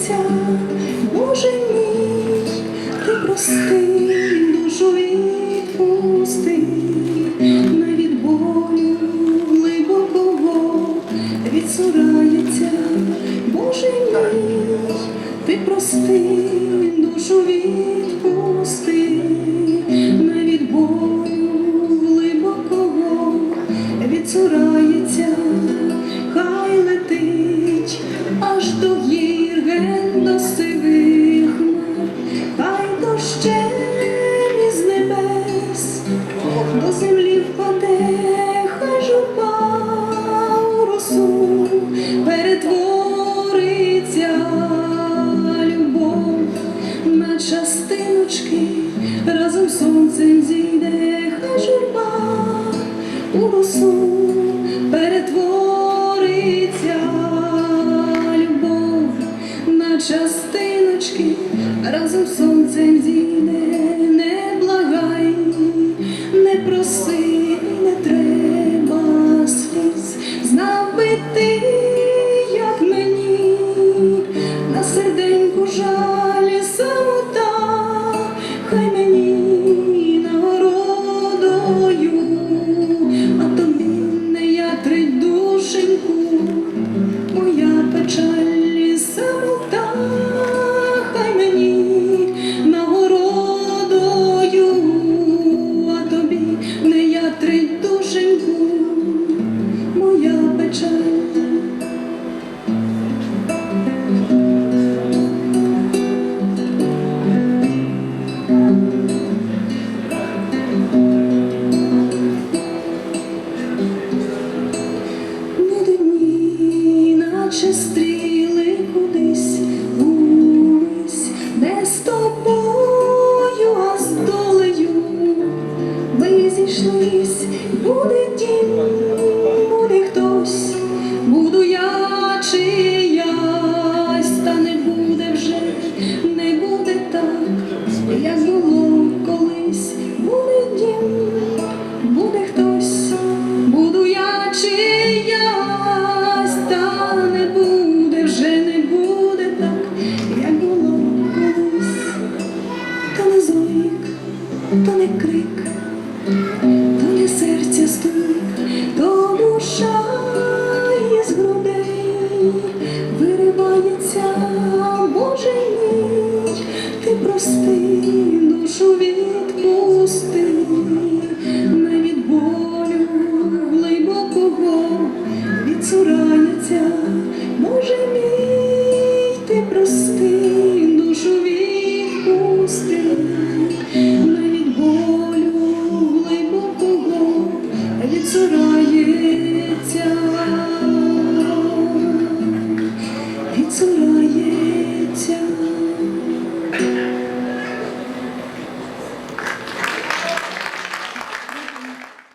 Здається, Боже мій, ти прости душу і пусти, навіть болю глибокого відсурається, Боже мій, ти прости душу від. До землі впаде, хай у росу перетвориться любов. На частиночки, разом з сонцем зійде, хай журба у росу перетвориться любов. На частиночки, разом з сонцем ти, розійшлись, буде дім, буде хтось, буду я чиясь, та не буде вже, не буде так, як було колись, буде дім, буде хтось, буду я чиясь, та не буде вже, не буде так, як було колись, та не звик, та не крик.